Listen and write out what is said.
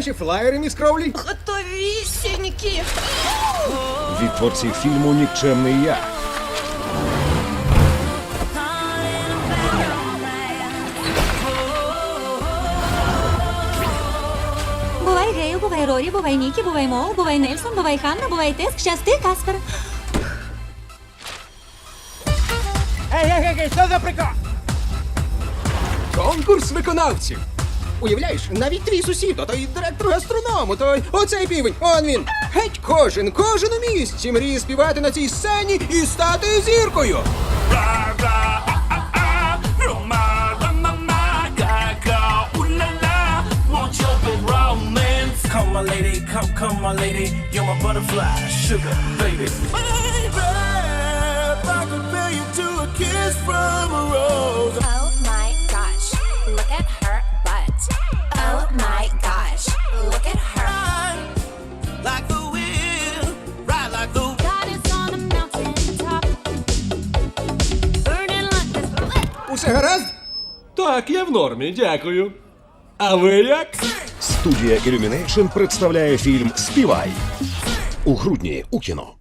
наші флаєри, міс Кроулі? Готовісінькі. Від творців фільму Нікчемний я. Бувай Гейл, бувай Рорі, бувай Нікі, бувай Мол, бувай Нельсон, бувай Ханна, бувай Теск, щасти, Каспер. Ей, ей, ей, що за прикол? Конкурс виконавців. Уявляєш, навіть твій сусід, той директор гастроному, той оцей півень, он він. Геть кожен, кожен у місті мріє співати на цій сцені і стати зіркою. Come, come, my lady. You're my butterfly, sugar, baby. Oh my gosh, look at her. Like the wind, ride like the God is on a mountain top, burning like this. Усе гаразд? Так, я в нормі, дякую. А ви як? Студія Illumination представляє фільм Співай у грудні у кіно.